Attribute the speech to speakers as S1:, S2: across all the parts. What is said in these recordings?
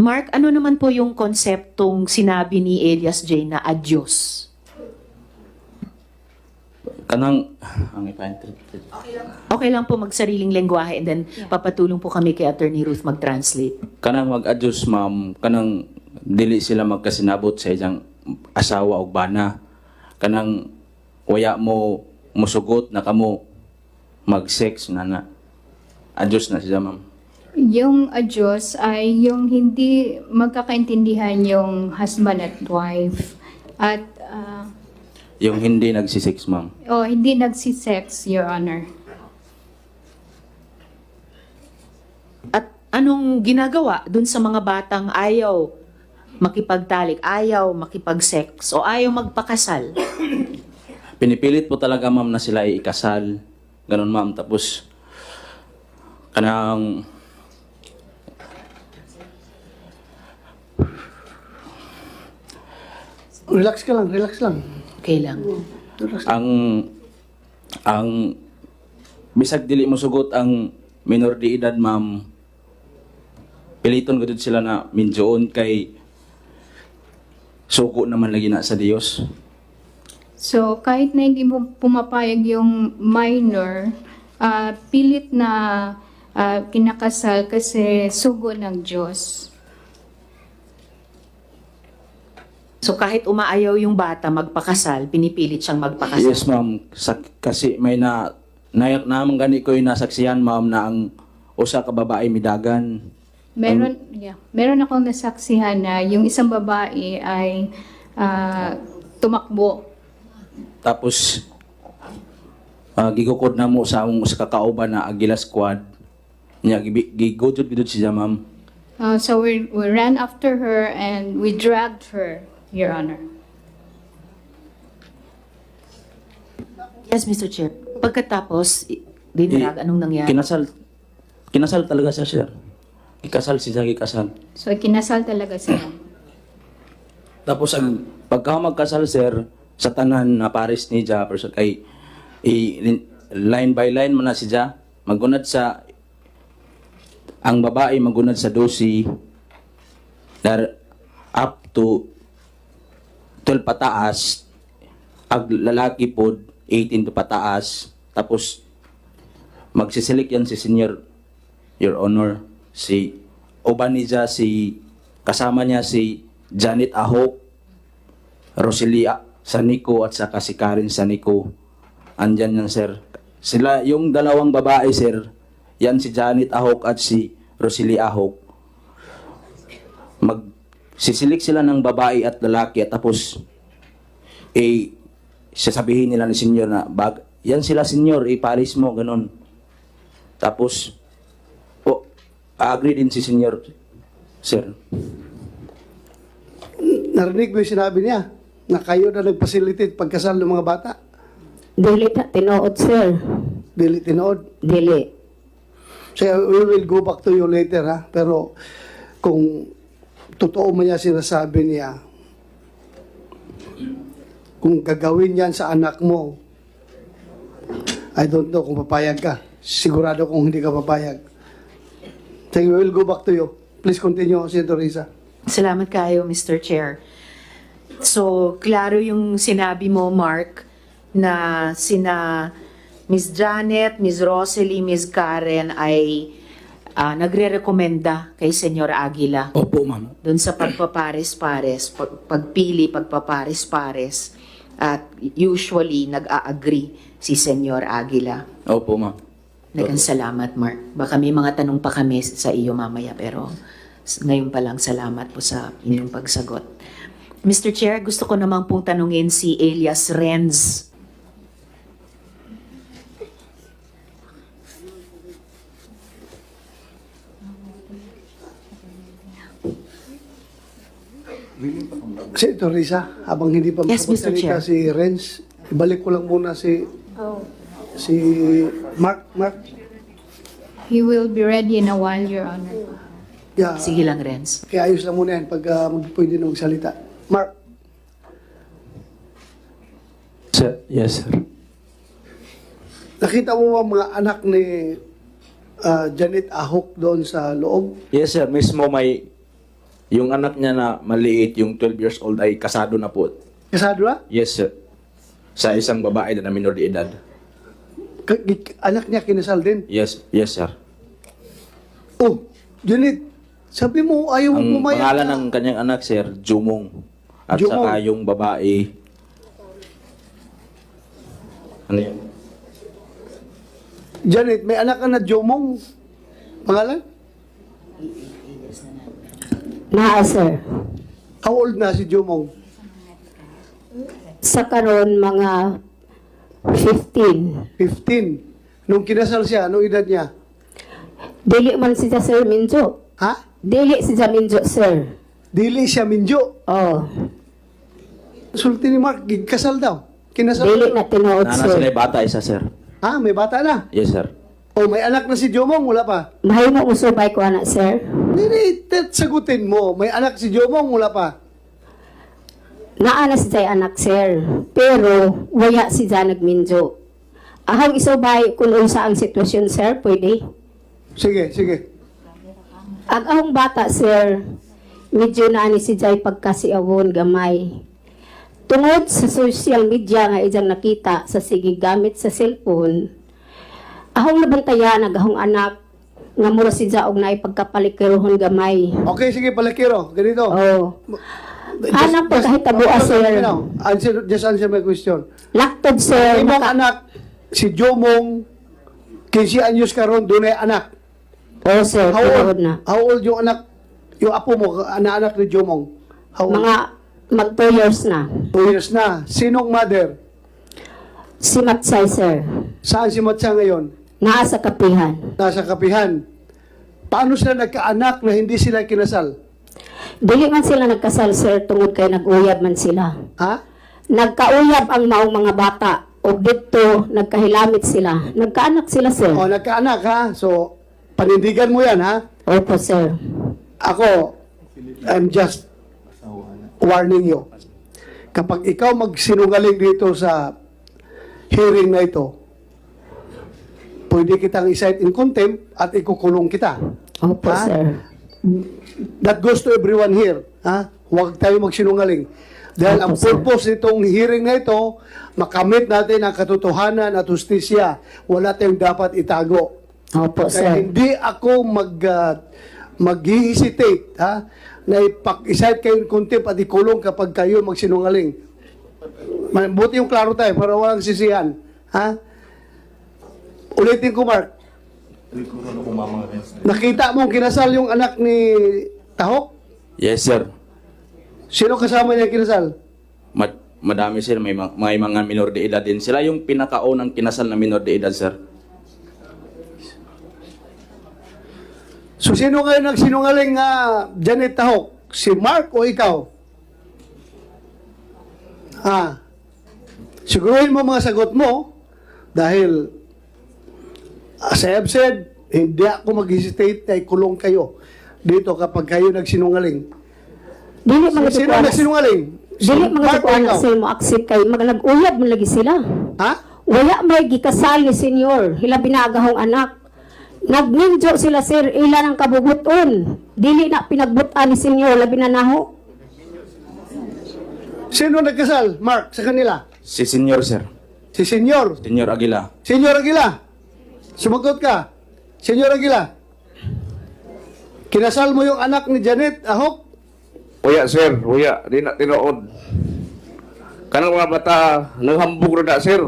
S1: Mark, ano naman po yung konseptong sinabi ni Elias J na adyos?
S2: Kanang, ang ipa-interpret.
S1: Okay lang po magsariling lengguwahe and then papatulong po kami kay Attorney Ruth mag-translate.
S2: Kanang mag-adjust, ma'am, kanang dili sila magkasinabot sa isang asawa o bana. Kanang waya mo musugot na kamo mag-sex na na. Adjust na siya, ma'am.
S3: Yung adyos ay yung hindi magkakaintindihan yung husband at wife. At, ah,
S2: Yung hindi nagsisex, ma'am.
S3: oh, hindi nagsisex, Your Honor.
S1: At anong ginagawa dun sa mga batang ayaw makipagtalik, ayaw makipag-sex o ayaw magpakasal?
S2: Pinipilit po talaga, ma'am, na sila ay ikasal. Ganon, ma'am. Tapos, kanang
S4: Relax ka lang, relax lang.
S1: Okay lang.
S4: Relax.
S2: ang ang bisag dili mo sugot ang minor de edad ma'am piliton gud sila na minjoon kay suko naman lagi na sa Dios
S3: So, kahit na hindi mo pumapayag yung minor, ah, pilit na ah, kinakasal kasi sugo ng Diyos.
S1: So kahit umaayaw yung bata magpakasal, pinipilit siyang magpakasal.
S2: yes ma'am. Sa- kasi may na nayak naman gani ko yung nasaksihan ma'am na ang usa ka babae midagan
S3: Meron, yeah, meron akong nasaksihan na yung isang babae ay ah, tumakbo.
S2: tapos ah, gigukod na mo sa among sa kakauban na Agila Squad gibi- gigudod gud siya ma'am.
S3: Uh, so we, we ran after her and we dragged her, Your Honor.
S1: Yes, Mr. Chair. Pagkatapos, dinarag, anong nangyari?
S2: Kinasal. Kinasal talaga siya, sir. Ikasal siya, ikasal.
S3: So kinasal talaga sila.
S2: Tapos, ang pagka magkasal, sir, sa tanan na pares ni Ja, person, kay i, line by line mo na si Ja, magunad sa, ang babae magunad sa dosi, dar, up to 12 pataas, ang lalaki po, 18 to pataas, tapos, magsisilik yan si senior, your honor, si, uban niya si, kasama niya si Janet Ahok, Roselia Sanico at saka si Karen Sanico. Andyan yan, sir. Sila, yung dalawang babae, sir, yan si Janet Ahok at si Roselia Ahok. Mag, sisilik sila ng babae at lalaki at tapos, eh, sasabihin nila ni senyor na, bag, yan sila senyor, ipalis mo, ganun. Tapos, oh, agree din si senyor, sir.
S4: Narinig mo yung sinabi niya na kayo na nag-facilitate pagkasal ng mga bata.
S5: Dili ta tinuod sir.
S4: Dili tinood.
S5: Dili.
S4: So we will go back to you later ha. Pero kung totoo man niya sinasabi niya, kung gagawin yan sa anak mo, I don't know kung papayag ka. Sigurado kung hindi ka papayag. So we will go back to you. Please continue, Senator Risa.
S1: Salamat kayo, Mr. Chair. So, klaro yung sinabi mo, Mark, na sina Miss Janet, Miss Rosalie, Miss Karen ay ah, nagre-rekomenda kay Senyor Aguila
S2: Opo, ma'am.
S1: doon sa pagpapares-pares, pag- pagpili, pagpapares-pares. At usually, nag-a-agree si Senyor Aguila.
S2: Opo, ma'am.
S1: Nagang salamat, Mark. Baka may mga tanong pa kami sa iyo mamaya, pero s- ngayon pa lang salamat po sa inyong pagsagot. Mr. Chair, gusto ko namang pong tanungin si Elias Renz.
S4: Senator Risa, habang hindi pa
S1: Yes, Mr.
S4: makapagsalita
S1: Chair.
S4: si Renz, ibalik ko lang muna si si Mark. Mark,
S3: He will be ready in a while, Your Honor.
S4: yeah.
S1: Sige lang, Renz.
S4: Kaya ayos lang muna yan pag uh, mag- pwede na magsalita. Mark,
S2: Sir, yes, sir.
S4: nakita mo ba mga anak ni ah, Janet Ahok doon sa loob?
S2: Yes, sir. Mismo may Yung anak niya na maliit, yung 12 years old ay kasado na po.
S4: Kasado na?
S2: Yes, sir. Sa isang babae na minor de edad.
S4: Ka- ki- anak niya kinasal din.
S2: Yes, yes, sir.
S4: Oh, Janet, sabi mo ayaw mo
S2: Ang pangalan
S4: na.
S2: ng kanyang anak, sir, Jumong. At
S4: Jumong.
S2: saka yung babae, ano yun?
S4: Janet, may anak ka na Jomong. Pangalan?
S5: Naa, sir.
S4: How old na si Jomong?
S5: Sa karon mga 15.
S4: 15. Nung kinasal siya, anong edad niya?
S5: Dili man siya, sir, Minjo.
S4: Ha?
S5: Dili siya Minjo, sir.
S4: Dili siya minjo.
S5: Oh,
S4: Sulti ni Mark, kasal daw. Kinasal.
S5: dili na tinuod,
S2: Nana sila
S5: sir.
S2: bata, isa, sir.
S4: Ha? May bata na.
S2: Yes, sir.
S4: O may anak na si Jomong, wala pa.
S5: Mahimo mo subay ko, anak, sir.
S4: Tet, sagutin mo. May anak si Jomong, wala pa.
S5: Naa na siya anak, sir. Pero, waya siya nagminjo. Ahang isubay kung unsa ang sitwasyon, sir, pwede.
S4: Sige, sige.
S5: Ang ahong bata, sir, medyo na ni si Jai pagkasiawon gamay. Tungod sa social media nga ijang nakita sa sige gamit sa cellphone, ahong nabantayan ang ahong anak nga mura si og naay pagkapalikirohon gamay.
S4: Okay, sige, palakiro. Ganito.
S5: Oh. Anak po kahit tabuas, sir.
S4: Answer, just answer my question.
S5: Laktod, sir.
S4: Imong
S5: naka-
S4: anak, si Jomong, 15 anyos karon dunay anak.
S5: Oh, sir,
S4: How old,
S5: na.
S4: how old yung anak, yung apo mo, anak ni Jomong? How old?
S5: Mga mag 2 years na.
S4: Two years na. Sinong mother?
S5: Si Matsay, sir.
S4: Saan si Matsa ngayon?
S5: Naa sa kapihan.
S4: Nasa kapihan. Paano sila nagkaanak na hindi sila kinasal?
S5: Dili man sila nagkasal, sir, tungod kay nag-uyab man sila.
S4: Ha?
S5: Nagkauyab ang maong mga bata o dito nagkahilamit sila. Nagkaanak sila, sir.
S4: O, nagkaanak ha? So, panindigan mo yan ha?
S5: Opo, sir.
S4: Ako, I'm just warning you. Kapag ikaw magsinungaling dito sa hearing na ito, pwede kitang isight in contempt at ikukulong kita.
S5: Opo,
S4: Ha?
S5: sir.
S4: That goes to everyone here. Ha? Huwag tayo magsinungaling. Dahil
S5: Opo,
S4: ang
S5: sir.
S4: purpose nitong hearing na ito, makamit natin ang katotohanan at justisya. Wala tayong dapat itago.
S5: Opo,
S4: Kaya
S5: sir.
S4: hindi ako mag uh, mag-hesitate ha na ipak-isite kayo in contempt at ikulong kapag kayo magsinungaling. Ma- Buti yung klaro tayo para walang sisihan. Ha? Ulitin ko, Mark. Nakita mong kinasal yung anak ni Tahok?
S2: Yes, sir.
S4: Sino kasama niya kinasal?
S2: Ma- madami, sir. May, ma- may mga minor de edad din. Sila yung pinakaunang kinasal na minor de edad, sir.
S4: So sino kayo nagsinungaling nga Janet Tahok? Si Mark o ikaw? Ha? Siguruhin mo mga sagot mo dahil as I have said, hindi ako mag-hesitate na ikulong kayo dito kapag kayo nagsinungaling.
S5: Dili mga
S4: Sino
S5: tukuan.
S4: nagsinungaling? Si
S5: Dili mga
S4: Mark
S5: tukuan
S4: ikaw?
S5: sir mo accept kay mga nag-uyab man lagi sila.
S4: Ha?
S5: Wala may gikasal ni senyor, hila binagahong anak. Nagminjo sila sir, ilan ang kabubuton. Dili na pinagbutan ni senyor, labi na naho.
S4: Sino nagkasal? Mark, sa kanila?
S2: Si senior, sir.
S4: Si Senyor.
S2: Senior Aguila.
S4: Senyor Aguila, sumagot ka. Senyor Aguila, kinasal mo yung anak ni Janet Ahok?
S6: Uya sir, uya, di na tinuod. Kanang mga bata, naghambog na sir.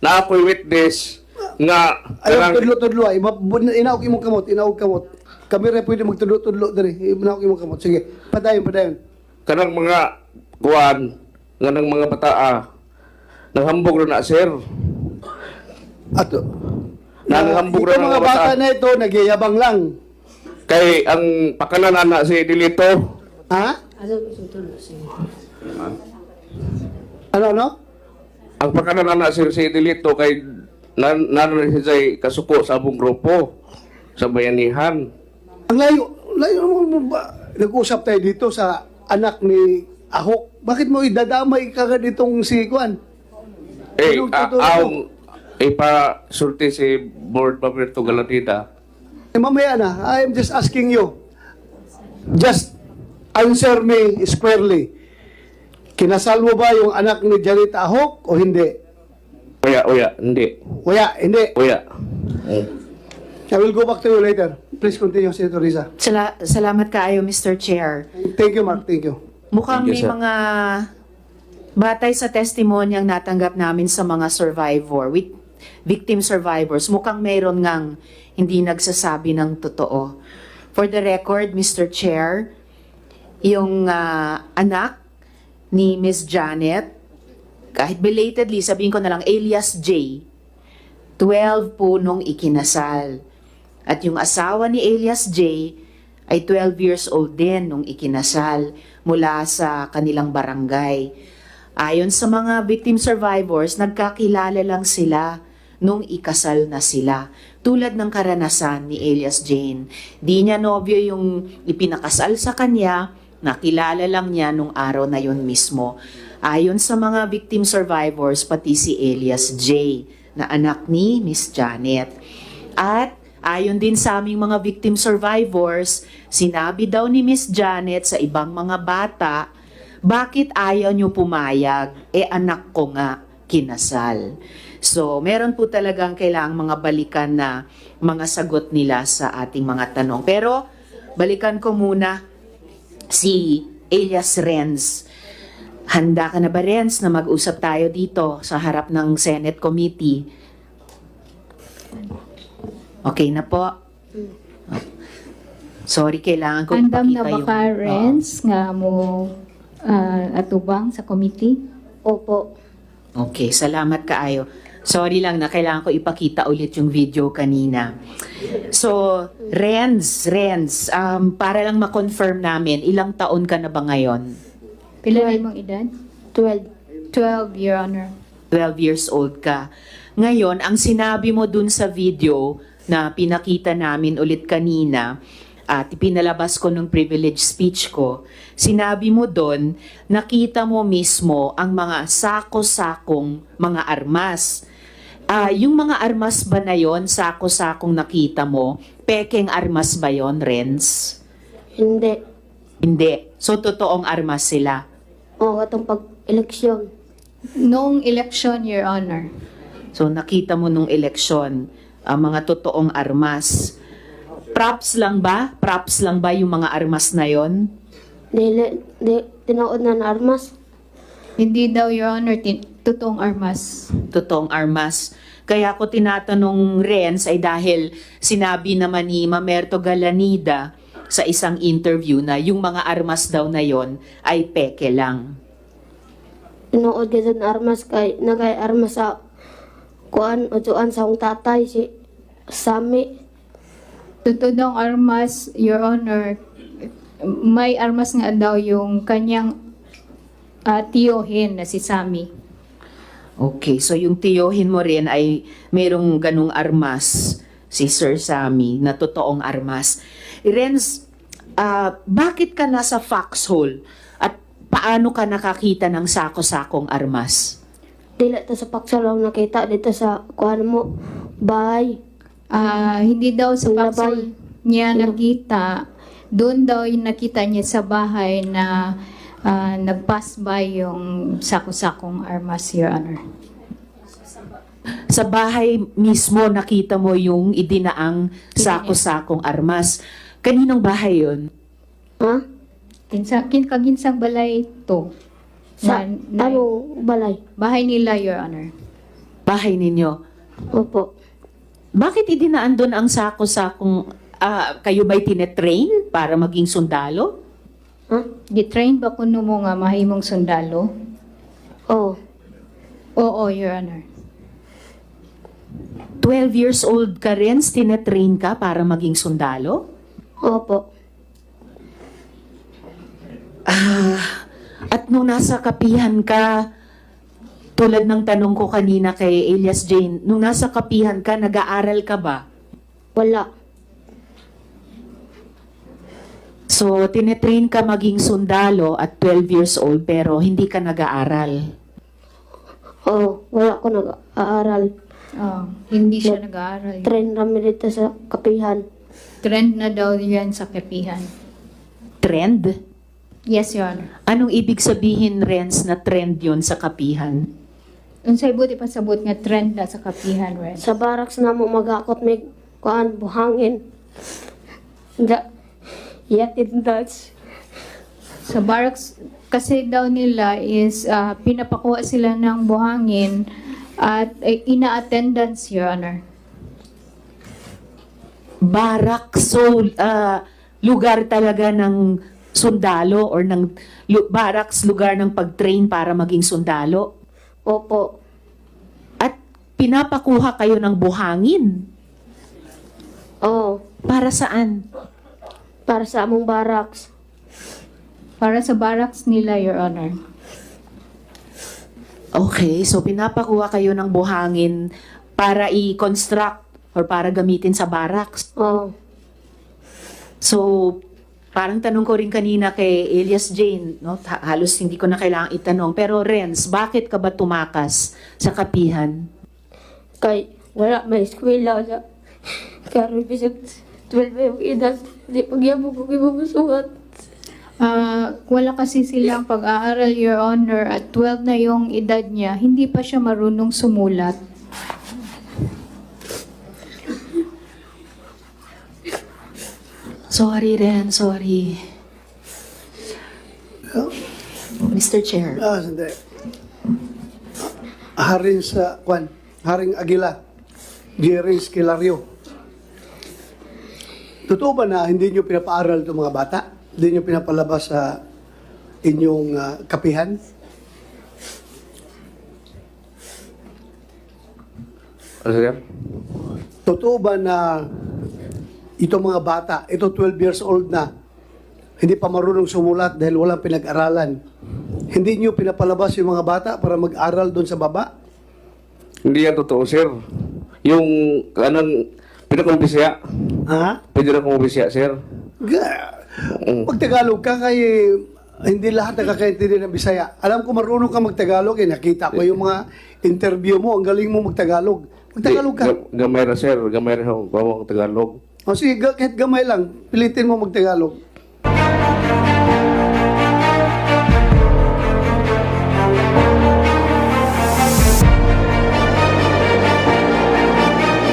S6: Na ako'y witness nga
S4: Ayaw,
S6: kanang
S4: tudlo-tudlo bu- Inaog imong kamot, inaog kamot. Kami rin pwede magtudlo-tudlo diri. Inaog imong kamot. Sige, padayon, padayon.
S6: kanang mga kuan nga ng mga bata ah, naghambog na sir.
S4: Ato.
S6: Nanghambog na
S4: mga
S6: mga
S4: bata
S6: bata.
S4: na ito, nagyayabang lang.
S6: Kay ang pakanan na si Dilito,
S4: Ha? Ano, ano?
S6: ang pakanan na sir si Dilito kay nan nanon siya kasuko sa abong grupo sa bayanihan.
S4: Ang layo, layo mo ba? Nag-usap tayo dito sa anak ni Ahok. Bakit mo idadamay ka ditong si Kwan?
S6: Eh, ah,
S4: tulog.
S6: ang ipa sulti si Board Paperto Galatida.
S4: Eh, mamaya na, I'm just asking you. Just answer me squarely. Kinasal mo ba yung anak ni Janet Ahok o hindi?
S6: Uya, uya, hindi.
S4: Wala, hindi.
S6: Uya.
S4: I will go back to you later. Please continue, Senator Risa.
S1: Sala- salamat kaayo, Mr. Chair.
S4: Thank you, Mark. Thank you.
S1: Mukhang
S2: Thank you,
S1: may
S2: sir.
S1: mga batay sa testimonyang natanggap namin sa mga survivor, with victim survivors, mukhang mayroon ngang hindi nagsasabi ng totoo. For the record, Mr. Chair, yung ah, anak ni Miss Janet, kahit belatedly, sabihin ko na lang, alias J, 12 po nung ikinasal. At yung asawa ni alias J ay 12 years old din nung ikinasal mula sa kanilang barangay. Ayon sa mga victim survivors, nagkakilala lang sila nung ikasal na sila. Tulad ng karanasan ni Elias Jane. Di niya nobyo yung ipinakasal sa kanya, nakilala lang niya nung araw na yun mismo. Ayon sa mga victim survivors, pati si Elias J na anak ni Miss Janet. At ayon din sa aming mga victim survivors, sinabi daw ni Miss Janet sa ibang mga bata, bakit ayaw niyo pumayag? Eh anak ko nga kinasal. So, meron po talagang kailangang mga balikan na mga sagot nila sa ating mga tanong. Pero, balikan ko muna si Elias Renz. Handa ka na ba, Renz, na mag-usap tayo dito sa harap ng Senate Committee? Okay na po. Sorry, kailangan ko
S3: Andam na ba
S1: yung-
S3: ka. Renz, nga mo ah, atubang sa committee?
S5: Opo.
S1: Okay, salamat kaayo. Sorry lang na kailangan ko ipakita ulit yung video kanina. So, Renz, Renz, um, para lang ma-confirm namin, ilang taon ka na ba ngayon?
S3: Pila mong edad?
S5: 12.
S3: 12, Your Honor.
S1: 12 years old ka. Ngayon, ang sinabi mo dun sa video na pinakita namin ulit kanina, at pinalabas ko nung privilege speech ko, sinabi mo doon, nakita mo mismo ang mga sako-sakong mga armas. Ah, yung mga armas ba na yon, sako-sakong nakita mo, pekeng armas ba yon, Renz?
S5: Hindi.
S1: Hindi. So, totoong armas sila.
S5: O, katong pag-eleksyon.
S3: Noong election, Your Honor.
S1: So nakita mo nung eleksyon ang mga totoong armas. Props lang ba? Props lang ba yung mga armas na yon?
S5: Dili, di, na armas.
S3: Hindi daw, Your Honor, tin- totoong armas.
S1: Totoong armas. Kaya ko tinatanong Renz ay dahil sinabi naman ni Mamerto Galanida sa isang interview na yung mga armas daw na yon ay peke lang.
S5: Tinood ka armas kay, nagay armas sa kuan, utuan sa akong tatay, si Sami.
S3: Totoong armas, Your Honor, may armas nga daw yung kanyang ah, tiyohin na si Sammy.
S1: Okay, so yung tiyohin mo rin ay merong ganung armas, si Sir Sammy, na totoong armas. Renz, ah, bakit ka nasa foxhole? At paano ka nakakita ng sako-sakong armas?
S5: Dili ta sa paksa lang nakita dito sa kuan mo, bahay.
S3: Ah, hindi daw sa paksol
S5: labay.
S3: niya nakita, doon daw yung nakita niya sa bahay na ah, nag-pass by yung sako-sakong armas, Your Honor.
S1: Sa bahay mismo nakita mo yung idinaang sako-sakong armas. Kaninong bahay yun?
S5: Ha?
S3: Kinsa, kin, kaginsang balay to.
S5: Sa,
S3: Na- na-
S5: ano, balay.
S3: Bahay nila, Your Honor.
S1: Bahay ninyo.
S5: Opo.
S1: Bakit idinaan doon ang sako-sakong ah, kayo ba'y tinetrain para maging sundalo?
S5: Ha?
S3: Gitrain ba kuno mo nga mahimong sundalo?
S5: Oo.
S3: Oo, Your Honor.
S1: 12 years old ka rin, tinetrain ka para maging sundalo?
S5: Opo.
S1: Ah, at nung nasa kapihan ka, tulad ng tanong ko kanina kay Elias Jane, nung nasa kapihan ka, nag-aaral ka ba?
S5: Wala.
S1: So, tinetrain ka maging sundalo at 12 years old pero hindi ka nag-aaral.
S5: Oo. Wala ko nag-aaral.
S3: Oh, hindi siya nag-aaral.
S5: Train rami dito sa kapihan.
S3: Trend na daw yan sa kapihan.
S1: Trend?
S3: Yes, Your Honor.
S1: Anong ibig sabihin, Renz, na trend yun sa kapihan?
S3: Unsay buti pasabot nga trend na sa kapihan, Ren.
S7: Sa barracks na mo magakot may kuan buhangin. Da, yatid Dutch.
S3: Sa barracks, kasi daw nila is ah, pinapakuha sila ng buhangin at eh, ina-attendance, Your Honor.
S1: Barak, so ah, lugar talaga ng sundalo or ng barracks, lugar ng pag-train para maging sundalo.
S7: Opo.
S1: At pinapakuha kayo ng buhangin.
S7: Oh,
S1: Para saan?
S7: Para sa among barracks.
S3: Para sa barracks nila, Your Honor.
S1: Okay, so pinapakuha kayo ng buhangin para i-construct or para gamitin sa barracks.
S7: Oh,
S1: So, parang tanong ko rin kanina kay Elias Jane, no? Ha- halos hindi ko na kailangang itanong. Pero Renz, bakit ka ba tumakas sa kapihan?
S7: kay wala may eskwela sa karon bisag 12 yung edad. Di pagyabog ko kibubusuhan.
S3: Ah, wala kasi silang pag-aaral, Your Honor, at 12 na yung edad niya, hindi pa siya marunong sumulat.
S1: Sorry, Ren, sorry. Mr. Chair.
S4: Ah, sandali. Haring sa, kwan, Haring Aguila, Jerry Esquilario. Totoo ba na hindi nyo pinapaaral itong mga bata? Hindi nyo pinapalabas sa inyong ah, kapihan?
S6: Ano sir?
S4: Totoo ba na itong mga bata, ito 12 years old na, hindi pa marunong sumulat dahil walang pinag-aralan, hindi nyo pinapalabas yung mga bata para mag-aral doon sa baba?
S6: Hindi yan totoo sir. Yung kanang pinakumbisya,
S4: Ha?
S6: pwede na kumbisya sir.
S4: Ga- Pag Tagalog ka kay hindi lahat nakakaintindi ng Bisaya. Alam ko marunong ka magtagalog eh. Nakita ko yung mga interview mo. Ang galing mo magtagalog. Magtagalog ka.
S6: Ga- Gamay sir, gamay na ako gawang Tagalog.
S4: O sige, ga- kahit gamay lang. Pilitin mo magtagalog.